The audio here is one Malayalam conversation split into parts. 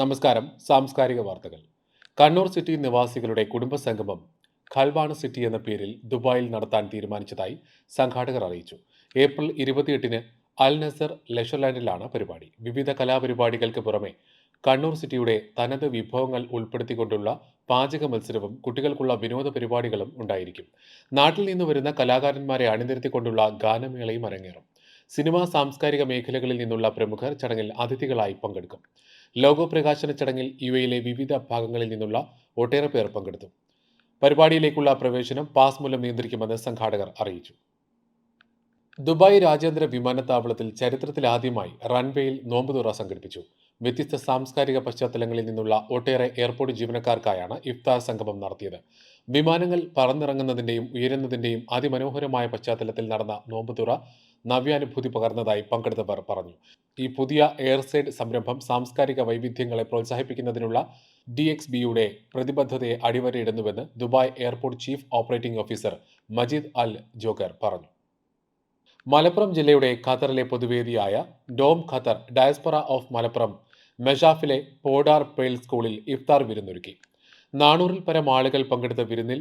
നമസ്കാരം സാംസ്കാരിക വാർത്തകൾ. കണ്ണൂർ സിറ്റി നിവാസികളുടെ കുടുംബ സംഗമം ഖൽവാണ് സിറ്റി എന്ന പേരിൽ ദുബായിൽ നടത്താൻ തീരുമാനിച്ചതായി സംഘാടകർ അറിയിച്ചു. ഏപ്രിൽ ഇരുപത്തിയെട്ടിന് അൽ നസർ ലെഷർലാൻഡിലാണ് പരിപാടി. വിവിധ കലാപരിപാടികൾക്ക് പുറമെ കണ്ണൂർ സിറ്റിയുടെ തനത് വിഭവങ്ങൾ ഉൾപ്പെടുത്തിക്കൊണ്ടുള്ള പാചക മത്സരവും കുട്ടികൾക്കുള്ള വിനോദ പരിപാടികളും ഉണ്ടായിരിക്കും. നാട്ടിൽ നിന്ന് വരുന്ന കലാകാരന്മാരെ അണിനിരത്തിക്കൊണ്ടുള്ള ഗാനമേളയും അരങ്ങേറും. സിനിമാ സാംസ്കാരിക മേഖലകളിൽ നിന്നുള്ള പ്രമുഖർ ചടങ്ങിൽ അതിഥികളായി പങ്കെടുക്കും. ലോഗോ പ്രകാശന ചടങ്ങിൽ യു എയിലെ വിവിധ ഭാഗങ്ങളിൽ നിന്നുള്ള ഒട്ടേറെ പേർ പങ്കെടുത്തു. പരിപാടിയിലേക്കുള്ള പ്രവേശനം പാസ് മൂലം നിയന്ത്രിക്കുമെന്ന് സംഘാടകർ അറിയിച്ചു. ദുബായ് രാജ്യാന്തര വിമാനത്താവളത്തിൽ ചരിത്രത്തിലാദ്യമായി റൺവേയിൽ നോമ്പുതുറ സംഘടിപ്പിച്ചു. വ്യത്യസ്ത സാംസ്കാരിക പശ്ചാത്തലങ്ങളിൽ നിന്നുള്ള ഒട്ടേറെ എയർപോർട്ട് ജീവനക്കാർക്കായാണ് ഇഫ്താർ സംഗമം നടത്തിയത്. വിമാനങ്ങൾ പറന്നിറങ്ങുന്നതിന്റെയും ഉയരുന്നതിന്റെയും അതിമനോഹരമായ പശ്ചാത്തലത്തിൽ നടന്ന നോമ്പുതുറ നവ്യാനുഭൂതി പകർന്നതായി പങ്കെടുത്തവർ പറഞ്ഞു. ഈ പുതിയ എയർസൈഡ് സംരംഭം സാംസ്കാരിക വൈവിധ്യങ്ങളെ പ്രോത്സാഹിപ്പിക്കുന്നതിനുള്ള ഡി എക്സ് ബിയുടെ പ്രതിബദ്ധതയെ അടിവരയിടുന്നുവെന്ന് Dubai airport chief operating officer Majed Al Joker പറഞ്ഞു. മലപ്പുറം ജില്ലയുടെ ഖത്തറിലെ പൊതുവേദിയായ Dome Qatar diaspora of Malappuram മെഷാഫിലെ Podar Pearl സ്കൂളിൽ ഇഫ്താർ വിരുന്നൊരുക്കി. നാനൂറിൽ പരം ആളുകൾ പങ്കെടുത്ത വിരുന്നിൽ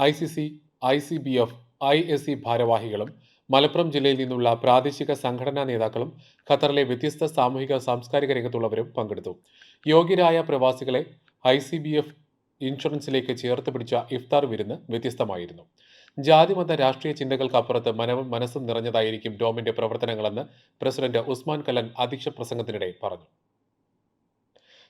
I C C I C B F I S C ഭാരവാഹികളും മലപ്പുറം ജില്ലയിൽ നിന്നുള്ള പ്രാദേശിക സംഘടനാ നേതാക്കളും ഖത്തറിലെ വ്യത്യസ്ത സാമൂഹിക സാംസ്കാരിക രംഗത്തുള്ളവരും പങ്കെടുത്തു. യോഗ്യരായ പ്രവാസികളെ ഐ സി ബി എഫ് ഇൻഷുറൻസിലേക്ക് ചേർത്ത് പിടിച്ച ഇഫ്താർ വിരുന്ന് വ്യത്യസ്തമായിരുന്നു. ജാതിമത രാഷ്ട്രീയ ചിന്തകൾക്കപ്പുറത്ത് മനവും മനസ്സും നിറഞ്ഞതായിരിക്കും ഡോമിന്റെ പ്രവർത്തനങ്ങളെന്ന് പ്രസിഡന്റ് ഉസ്മാൻ കലൻ അധ്യക്ഷ പ്രസംഗത്തിനിടെ പറഞ്ഞു.